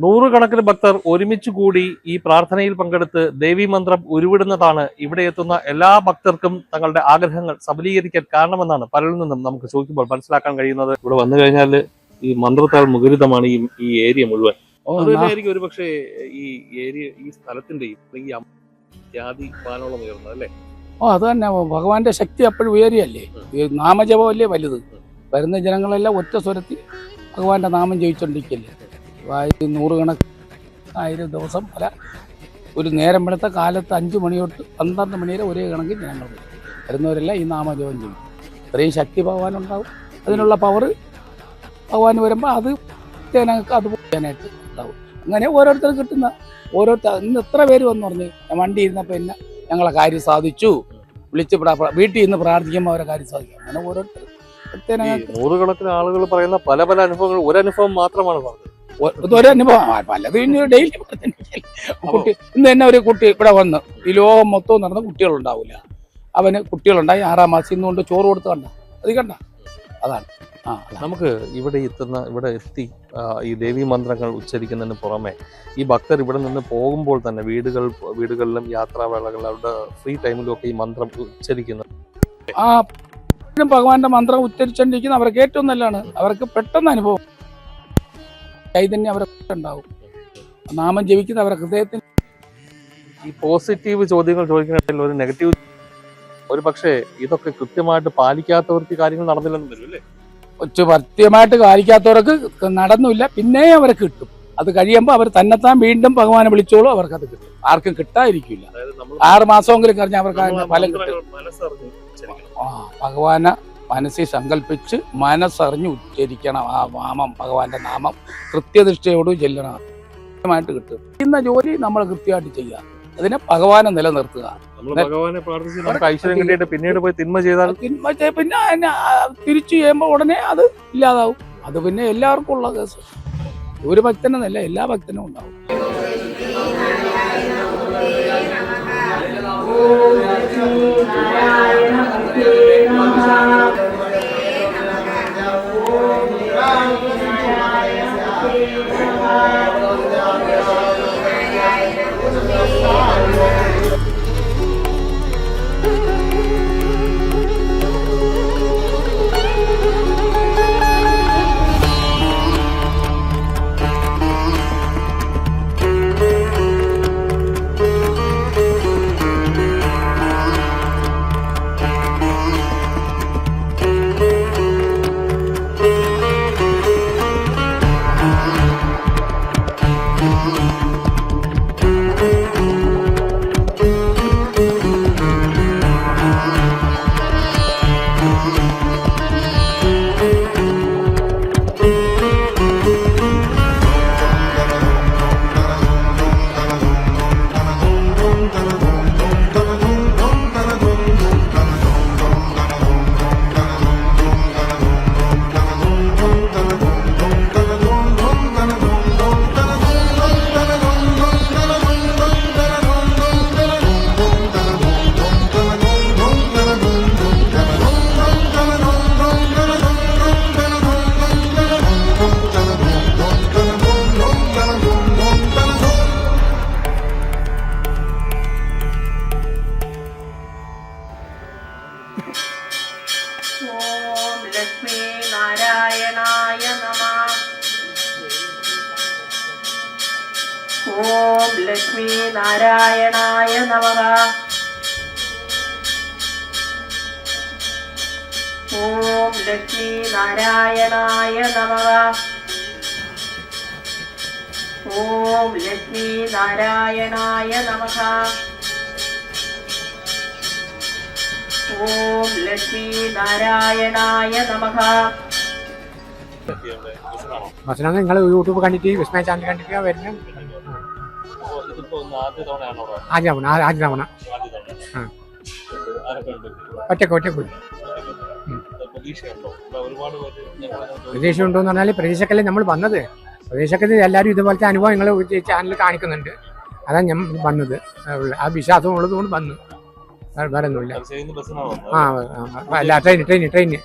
നൂറുകണക്കിന് ഭക്തർ ഒരുമിച്ച് കൂടി ഈ പ്രാർത്ഥനയിൽ പങ്കെടുത്ത് ദേവി മന്ത്രം ഉരുവിടുന്നതാണ് ഇവിടെ എത്തുന്ന എല്ലാ ഭക്തർക്കും തങ്ങളുടെ ആഗ്രഹങ്ങൾ സബലീകരിക്കാൻ കാരണമെന്നാണ് പലരിൽ നിന്നും നമുക്ക് ചോദിക്കുമ്പോൾ മനസ്സിലാക്കാൻ കഴിയുന്നത്. ഇവിടെ വന്നു കഴിഞ്ഞാൽ ഈ മന്ത്രത്താൽ മുഖരിതമാണ് ഈ ഈ ഏരിയ മുഴുവൻ. നാ- അതുതന്നെയായിരിക്കും ഈ ഏരിയ ഈ സ്ഥലത്തിന്റെയും അല്ലെങ്കിൽ ജാതി പാനോളം ഉയർന്നത് അല്ലേ? ഓ അത് തന്നെ. ഭഗവാന്റെ ശക്തി അപ്പോഴും ഉയരിയല്ലേ ഈ നാമജപമല്ലേ വലുത്? വരുന്ന ജനങ്ങളെല്ലാം ഒറ്റ സ്വരത്തിൽ ഭഗവാന്റെ നാമം ജയിച്ചോണ്ടിരിക്കല്ലേ? ഈ നൂറുകണക്ക് ആയിരം ദിവസം അല്ല ഒരു നേരം വെളുത്ത കാലത്ത് അഞ്ച് മണി തൊട്ട് പന്ത്രണ്ട് മണി വരെ ഒരേ കണക്കിൽ ജനങ്ങൾ വരും. വരുന്നവരെല്ലാം ഈ നാമജപം ചെയ്യും. ഇത്രയും ശക്തി ഭഗവാനുണ്ടാവും അതിനുള്ള പവർ ഭഗവാൻ വരുമ്പോൾ അത് ജനങ്ങൾക്ക് അത് ചെയ്യാനായിട്ട് ഉണ്ടാവും. അങ്ങനെ ഓരോരുത്തർ കിട്ടുന്ന ഓരോരുത്തർ ഇന്ന് എത്ര പേര് വന്നു പറഞ്ഞു ഞാൻ വണ്ടി ഇരുന്നപ്പോൾ എന്നെ ഞങ്ങളെ കാര്യം സാധിച്ചു. വിളിച്ച് വീട്ടിൽ ഇന്ന് പ്രാർത്ഥിക്കുമ്പോൾ അവരെ കാര്യം സാധിക്കും. അങ്ങനെ ഓരോരുത്തർ. നൂറുകണക്കിന് ആളുകൾ പറയുന്ന പല പല അനുഭവങ്ങൾ ഒരു അനുഭവം മാത്രമാണ് പറഞ്ഞത്. പലതും ഇനി ഡെയിലി കുട്ടി ഇന്ന് തന്നെ ഒരു കുട്ടി ഇവിടെ വന്ന് ഈ ലോകം മൊത്തം നടന്ന കുട്ടികളുണ്ടാവില്ല അവന് കുട്ടികളുണ്ടായി ആറാം മാസം ഇന്ന് കൊണ്ട് ചോറ് കൊടുത്ത് കണ്ട. അത് കണ്ട. അതാണ്. ആ നമുക്ക് ഇവിടെ എത്തുന്ന ഇവിടെ എത്തി ഈ ദേവീ മന്ത്രങ്ങൾ ഉച്ചരിക്കുന്നതിന് പുറമെ ഈ ഭക്തർ ഇവിടെ നിന്ന് പോകുമ്പോൾ തന്നെ വീടുകൾ വീടുകളിലും യാത്രാവേളകൾ അവരുടെ ഫ്രീ ടൈമിലും ഒക്കെ ഈ മന്ത്രം ഉച്ചരിക്കുന്നു. ആ ഭഗവാന്റെ മന്ത്രം ഉച്ചരിച്ചോണ്ടിരിക്കുന്ന അവർക്ക് ഏറ്റവും നല്ലതാണ്. അവർക്ക് പെട്ടെന്ന് അനുഭവം. ചൈതന്യം അവരൊക്കെ ഉണ്ടാവും. നാമം ജപിക്കുന്ന അവരുടെ ഹൃദയത്തിൽ ഈ പോസിറ്റീവ് ചോദ്യങ്ങൾ ചോദിക്കുന്നതിൽ ഒരു നെഗറ്റീവ് ഒരു പക്ഷേ ഇതൊക്കെ കൃത്യമായിട്ട് പാലിക്കാത്തവർക്ക് കാര്യങ്ങൾ നടന്നില്ലെന്ന് വരും അല്ലേ? കൃത്യമായിട്ട് പാലിക്കാത്തവർക്ക് നടന്നില്ല പിന്നെ അവരെ കിട്ടും. അത് കഴിയുമ്പോൾ അവർ തന്നെത്താൻ വീണ്ടും ഭഗവാനെ വിളിച്ചോളൂ അവർക്ക് അത് കിട്ടും. ആർക്കും കിട്ടാതിരിക്കില്ല. ആറ് മാസമെങ്കിലും കഴിഞ്ഞാൽ അവർക്ക് ഫലം കിട്ടും. ആ ഭഗവാനെ മനസ്സിൽ സങ്കല്പിച്ച് മനസ്സറിഞ്ഞ് ഉച്ചരിക്കണം ആ വാമം ഭഗവാന്റെ നാമം. കൃത്യനിഷ്ഠയോട് ചെല്ലണം. കൃത്യമായിട്ട് കിട്ടും. ചെയ്യുന്ന ജോലി നമ്മൾ കൃത്യമായിട്ട് ചെയ്യുക. അതിനെ ഭഗവാനെ നിലനിർത്തുക. നമ്മൾ ഭഗവാനെ പ്രാർത്ഥിച്ച് നമുക്ക് ഐശ്വര്യം കിട്ടിയിട്ട് പിന്നീട് പോയി തിന്മ ചെയ്താൽ തിന്മ പിന്നെ തിരിച്ചു ചെയ്യുമ്പോൾ ഉടനെ അത് ഇല്ലാതാവും. അത് പിന്നെ എല്ലാവർക്കും ഉള്ള കേസ്. ഒരു ഭക്തനെന്നല്ല എല്ലാ ഭക്തനും ഉണ്ടാവും. ഓം നാരായണായ നമ. ഓം ലക്ഷ്മി നാരായണായ നമ. ഓം ലക്ഷ്മി നാരായണായ നമ. ഭക്ഷണം നിങ്ങൾ യൂട്യൂബ് കണ്ടിട്ട് വിസ്മയ ചാനൽ കണ്ടിട്ട് വരുന്ന ആദ്യ തവണ ആദ്യ തവണ. ഒറ്റയ്ക്ക് ഒറ്റയ്ക്ക്. പ്രതീക്ഷയുണ്ടോ? ഒരുപാട് ഉണ്ടോന്ന് പറഞ്ഞാൽ പ്രതീക്ഷക്കല്ലേ നമ്മൾ വന്നത്. പ്രതീക്ഷക്കത്തിൽ എല്ലാവരും ഇതുപോലത്തെ അനുഭവം നിങ്ങൾ ചാനൽ കാണിക്കുന്നുണ്ട്. അതാണ് ഞാൻ വന്നത്. ആ വിശ്വാസം ഉള്ളതുകൊണ്ട് വന്നു. വേറെ- ഒന്നുമില്ല. ആ അല്ല ട്രെയിൻ ട്രെയിൻ ട്രെയിൻ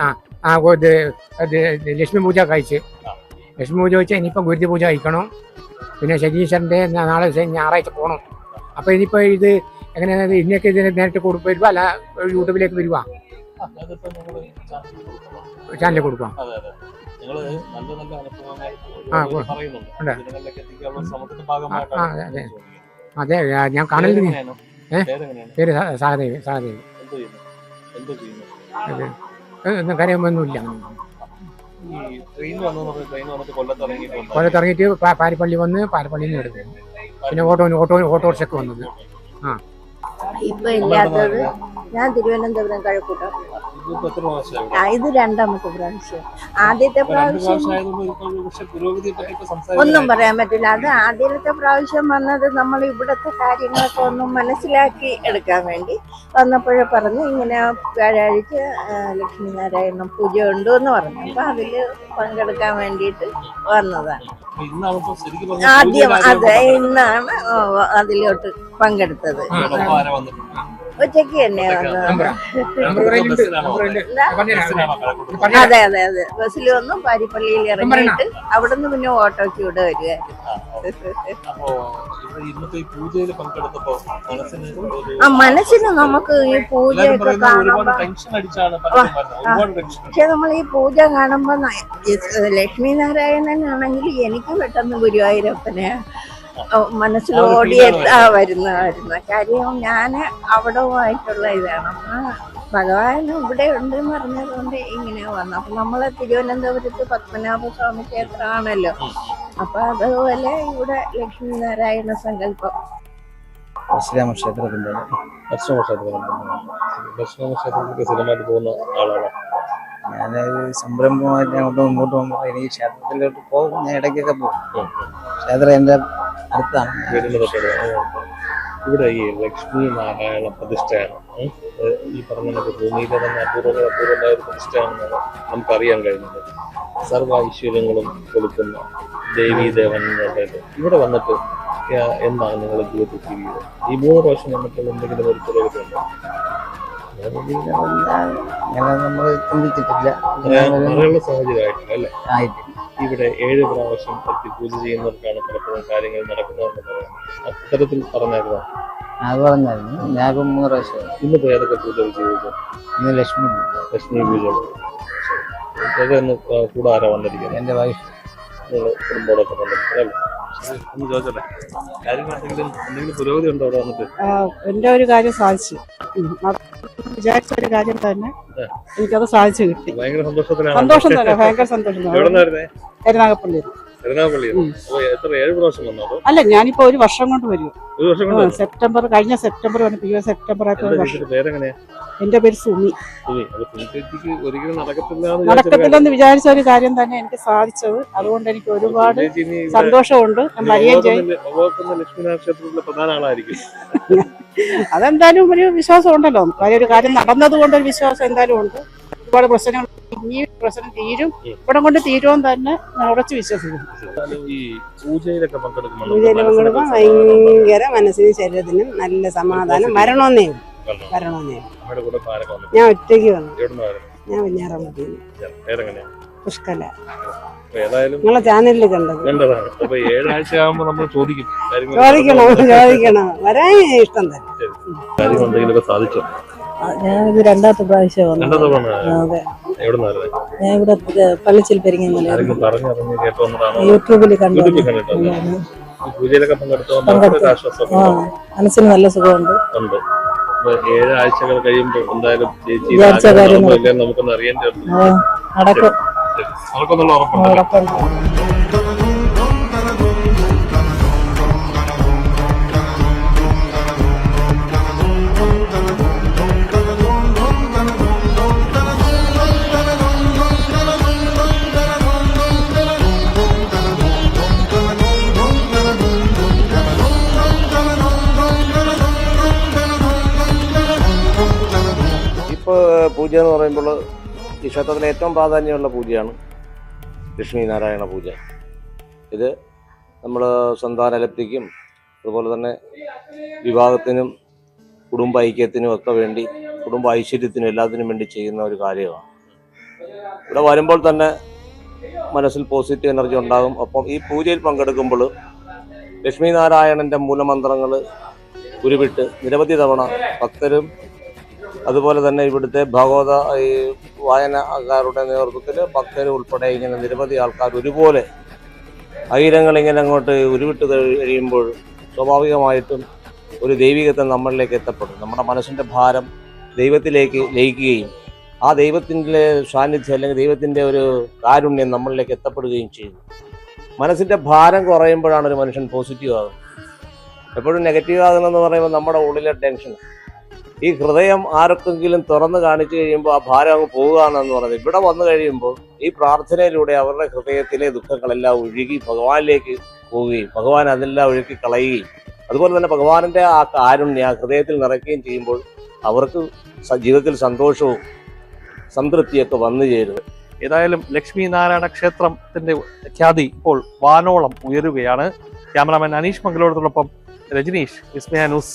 ആ ആ ലക്ഷ്മി പൂജ കഴിച്ച്. ലക്ഷ്മി പൂജ വെച്ചാൽ ഇനിയിപ്പം ഗുരുതി പൂജ കഴിക്കണം. പിന്നെ ശനീശ്വരന്റെ നാളെ ഞായറാഴ്ച പോകണം അപ്പോൾ ഇനിയിപ്പോൾ ഇത് എങ്ങനെയാണ് ഇന്നൊക്കെ ഇതിന് നേരിട്ട് കൊടു വരുവാ? അല്ല യൂട്യൂബിലേക്ക് നിങ്ങൾ ചാനലിൽ കൊടുക്കാം. അതെ അതെ. നിങ്ങൾ നല്ല നല്ല അനുഭവങ്ങൾ പറയുന്നുണ്ട്. ജനങ്ങളിലേക്ക് എത്തിക്കാനുള്ള ശ്രമത്തിന്റെ ഭാഗമായിട്ടാണ് അതെ. ഞാൻ ചോദിക്കുന്നത്. അതെ ഞാൻ കാണലിൽ? പേര് സഹദേവി സഹദേവി. ചെയ്യുന്നു? എന്ത് ചെയ്യുന്നു? അത്. ഒന്നും കാര്യമൊന്നുമില്ല ഈ ട്രെയിൻ വന്നു ട്രെയിൻ വന്നിട്ട് കൊല്ലത്ത് ഇറങ്ങിയിട്ടുണ്ട്? കൊല്ലത്ത് ഇറങ്ങിയിട്ട് പാ- പാരിപ്പള്ളി വന്ന് പാരിപ്പള്ളിയിൽ നിന്ന് എടുത്തു. പിന്നെ ഓട്ടോ ഓട്ടോ ഓട്ടോറിക്ഷയ്ക്ക് വന്നത്. ആ. ഇപ്പൊ ഇല്ലാത്തത് ഞാൻ തിരുവനന്തപുരം കഴക്കൂട്ടം? ആ, ഇത് രണ്ടാമത്തെ പ്രാവശ്യം. ആദ്യത്തെ പ്രാവശ്യം ഒന്നും പറയാൻ പറ്റില്ല. അത് ആദ്യത്തെ പ്രാവശ്യം വന്നത് നമ്മൾ ഇവിടുത്തെ കാര്യങ്ങളൊക്കെ ഒന്നും മനസ്സിലാക്കി എടുക്കാൻ വേണ്ടി വന്നപ്പോഴേ പറഞ്ഞു ഇങ്ങനെ വ്യാഴാഴ്ച ലക്ഷ്മി നാരായണ പൂജ ഉണ്ട് എന്ന് പറഞ്ഞു. അപ്പൊ അതിൽ പങ്കെടുക്കാൻ വേണ്ടിയിട്ട് വന്നതാണ്. ആദ്യം അതെ ഇന്നാണ് അതിലോട്ട് പങ്കെടുത്തത്. ഉച്ചയ്ക്ക് തന്നെ വന്നത്. അതെ അതെ അതെ. ബസ്സിൽ വന്നു പാരിപ്പള്ളിയിൽ ഇറങ്ങിയിട്ട് അവിടുന്ന് പിന്നെ ഓട്ടോയ്ക്ക് ഇവിടെ വരിക ആ, മനസ്സിന് നമുക്ക് ഈ പൂജയൊക്കെ കാണുമ്പോ പക്ഷെ നമ്മൾ ഈ പൂജ കാണുമ്പോ ലക്ഷ്മി നാരായണൻ ലക്ഷ്മി നാരായണനാണെങ്കിൽ എനിക്ക് പെട്ടെന്ന് ഗുരുവായൂരപ്പനെ ഓ, മനസ്സിൽ ആ ഒരു ഓടിയെത്താ ഫീലാണ് വരുന്ന വരുന്ന കാര്യം ഞാൻ അവിടവുമായിട്ടുള്ള ഇതാണ്. അപ്പൊ ഭഗവാൻ ഇവിടെ ഉണ്ട് ഉണ്ടെന്ന് പറഞ്ഞതുകൊണ്ട് ഇങ്ങനെ വന്നു. അപ്പൊ നമ്മളെ തിരുവനന്തപുരത്ത് പത്മനാഭ സ്വാമി ക്ഷേത്രമാണല്ലോ അപ്പൊ അതുപോലെ ഇവിടെ ലക്ഷ്മി നാരായണ സങ്കല്പം ദർശന ക്ഷേത്രത്തിലേക്ക് സ്ഥിരമായിട്ട് പോകുന്ന ആളാണ്? ഞാനൊരു സംരംഭമായിട്ട് അങ്ങോട്ടും ഇങ്ങോട്ടും പോകുമ്പോൾ എനിക്ക് ക്ഷേത്രത്തിലോട്ട് പോകും. ഞാൻ ഇടയ്ക്കൊക്കെ പോകും. ക്ഷേത്രം എന്റെ അടുത്താണ്. വീടിന്റെ തൊട്ടടുത്ത് ഇവിടെ ഈ ലക്ഷ്മി നാരായണ പ്രതിഷ്ഠയാണ്. ഈ പറഞ്ഞ കണക്ക് ഭൂമിയിലെ തന്നെ അപൂർവ അപൂർവമായ ഒരു പ്രതിഷ്ഠയാണെന്നാണ് നമുക്കറിയാൻ കഴിയുന്നത്. സർവ ഐശ്വര്യങ്ങളും കൊടുക്കുന്ന ദേവീ ദേവന്മാരുടെ ഇവിടെ വന്നിട്ട് എന്താണ് നിങ്ങളുടെ ജീവിതത്തിൽ ഫീൽ ഈ മൂന്ന് പ്രാവശ്യം വന്നിട്ട് എന്തെങ്കിലും ഒരു പുരോഗതി ഞങ്ങൾ നമ്മൾ ചിന്തിച്ചിട്ടില്ല. സാഹചര്യമായിട്ടില്ല അല്ലേ? ആയിട്ട് ഇവിടെ ഏഴ് പ്രാവശ്യം എത്തി പൂജ ചെയ്യുന്നവർക്കാണ് പലപ്പോഴും കാര്യങ്ങൾ നടക്കുന്നതെന്ന് പറയുന്നത്. അത്തരത്തിൽ പറഞ്ഞായിരുന്നു? അത് പറഞ്ഞായിരുന്നു. ഞാൻ ഇപ്പം മൂന്ന് പ്രാവശ്യം. ഇന്നിപ്പോ ഏതൊക്കെ പൂജകൾ ചെയ്തത് ഇന്ന് ലക്ഷ്മി ലക്ഷ്മി പൂജ. ഒന്ന് കൂടെ ആരാ വന്നിരിക്കുന്നത്? എന്റെ വൈഫ്. നിങ്ങൾ കുടുംബത്തോടൊപ്പം അല്ലേ? ശരി, ഒന്ന് ചോദിച്ചോട്ടെ. കാര്യങ്ങൾ എന്തെങ്കിലും എന്തെങ്കിലും പുരോഗതി ഉണ്ടോ അവിടെ വന്നിട്ട്? എന്റെ ഒരു കാര്യം സാധിച്ചു. വിചാരിച്ച ഒരു കാര്യം തന്നെ. എനിക്കത് സാധിച്ചു കിട്ടി. ഭയങ്കര സന്തോഷത്തിലാണ്. സന്തോഷം തന്നെ ഭയങ്കര സന്തോഷം എവിടെ നിന്നായിരുന്നേ കരുനാഗപ്പള്ളി എത്ര ഏഴ് പ്രാവശ്യം വന്നോ അല്ല ഞാനിപ്പോ ഒരു വർഷം കൊണ്ട് വരും. ഒരു വർഷം കൊണ്ട് സെപ്റ്റംബർ കഴിഞ്ഞ സെപ്റ്റംബർ വന്നു ഈ സെപ്റ്റംബർ എന്റെ പേര് സുമി. നടക്കത്തില്ലെന്ന് വിചാരിച്ച ഒരു കാര്യം തന്നെ എനിക്ക് സാധിച്ചത്. അതുകൊണ്ട് എനിക്ക് ഒരുപാട് സന്തോഷമുണ്ട്. അതെന്തായാലും ഒരു വിശ്വാസം ഉണ്ടല്ലോ കാര്യം ഒരു കാര്യം നടന്നത് കൊണ്ട് ഒരു വിശ്വാസം എന്തായാലും ഉണ്ട്. ഒരുപാട് പ്രശ്നങ്ങൾ ഈ പ്രശ്നം തീരും. ഇവിടെ കൊണ്ട് തീരുമെന്ന് തന്നെ ഉറച്ചു വിശ്വസിക്കുന്നു. ഈ പൂജയിലൊക്കെ പങ്കെടുക്കുമ്പോൾ ഭയങ്കര മനസ്സിനും ശരീരത്തിനും നല്ല സമാധാനം. വരണമെന്നേ വരണമെന്നേ ഞാൻ ഒറ്റയ്ക്ക് വന്നു. ഞാൻ വെഞ്ഞാറമ്പതിന് പേരെങ്ങനെയാ? പുഷ്കല. നിങ്ങളെ ചാനലിൽ കണ്ടത്. ചോദിക്കണം ചോദിക്കണം. വരാൻ ഇഷ്ടം തന്നെ. സാധിച്ചോ? ഞാൻ ഇത് രണ്ടാമത്തെ പ്രാവശ്യം വന്നു അതെ. ഞാൻ ഇവിടെ പള്ളിച്ചിൽ വന്നതാണോ? യൂട്യൂബിൽ കണ്ടു ആ മനസ്സിന് നല്ല സുഖമുണ്ട്. ഏഴ് ആഴ്ചകൾ കഴിയുമ്പോൾ എന്തായാലും ചേച്ചി നമുക്കൊന്ന് ഉറപ്പുണ്ട്. പൂജ എന്ന് പറയുമ്പോൾ ഈ ക്ഷേത്രത്തിലെ ഏറ്റവും പ്രാധാന്യമുള്ള പൂജയാണ് ലക്ഷ്മി നാരായണ പൂജ. ഇത് നമ്മൾ സന്താനലബ്ധിക്കും അതുപോലെ തന്നെ വിവാഹത്തിനും കുടുംബ ഐക്യത്തിനും ഒക്കെ വേണ്ടി കുടുംബ ഐശ്വര്യത്തിനും എല്ലാത്തിനും വേണ്ടി ചെയ്യുന്ന ഒരു കാര്യമാണ്. ഇവിടെ വരുമ്പോൾ തന്നെ മനസ്സിൽ പോസിറ്റീവ് എനർജി ഉണ്ടാകും. ഒപ്പം ഈ പൂജയിൽ പങ്കെടുക്കുമ്പോൾ ലക്ഷ്മി നാരായണന്റെ മൂലമന്ത്രങ്ങൾ ഉരുവിട്ട് നിരവധി തവണ ഭക്തരും അതുപോലെ തന്നെ ഇവിടുത്തെ ഭഗവത ഈ വായനക്കാരുടെ നേതൃത്വത്തിൽ ഭക്തർ ഉൾപ്പെടെ ഇങ്ങനെ നിരവധി ആൾക്കാർ ഒരുപോലെ ആയിരങ്ങൾ ഇങ്ങനെ അങ്ങോട്ട് ഉരുവിട്ട് കഴിയുമ്പോൾ സ്വാഭാവികമായിട്ടും ഒരു ദൈവികത്വം നമ്മളിലേക്ക് എത്തപ്പെടും. നമ്മുടെ മനസ്സിന്റെ ഭാരം ദൈവത്തിലേക്ക് ലയിക്കുകയും ആ ദൈവത്തിന്റെ സാന്നിധ്യം അല്ലെങ്കിൽ ദൈവത്തിന്റെ ഒരു കാരുണ്യം നമ്മളിലേക്ക് എത്തപ്പെടുകയും ചെയ്യുന്നു മനസ്സിന്റെ ഭാരം കുറയുമ്പോഴാണ് ഒരു മനുഷ്യൻ പോസിറ്റീവ് ആകുന്നത് എപ്പോഴും നെഗറ്റീവ് ആകുന്നതെന്ന് പറയുമ്പോൾ നമ്മുടെ ഉള്ളിലെ ടെൻഷൻ ഈ ഹൃദയം ആർക്കെങ്കിലും തുറന്നു കാണിച്ചു കഴിയുമ്പോൾ ആ ഭാരം അങ്ങ് പോവുകയാണെന്ന് പറഞ്ഞത് ഇവിടെ വന്നു കഴിയുമ്പോൾ ഈ പ്രാർത്ഥനയിലൂടെ അവരുടെ ഹൃദയത്തിലെ ദുഃഖങ്ങളെല്ലാം ഒഴുകി ഭഗവാനിലേക്ക് പോവുകയും ഭഗവാൻ അതെല്ലാം ഒഴുക്കി കളയുകയും അതുപോലെ തന്നെ ഭഗവാന്റെ ആ കാരുണ്യ ഹൃദയത്തിൽ നിറയ്ക്കുകയും ചെയ്യുമ്പോൾ അവർക്ക് ജീവിതത്തിൽ സന്തോഷവും സംതൃപ്തിയൊക്കെ വന്നു ചേരുന്നത് ഏതായാലും ലക്ഷ്മി നാരായണ ക്ഷേത്രത്തിന്റെ ഖ്യാതി ഇപ്പോൾ വാനോളം ഉയരുകയാണ്. ക്യാമറാമാൻ അനീഷ് മംഗലോടത്തോടൊപ്പം രജനീഷ് വിസ്മയ ന്യൂസ്.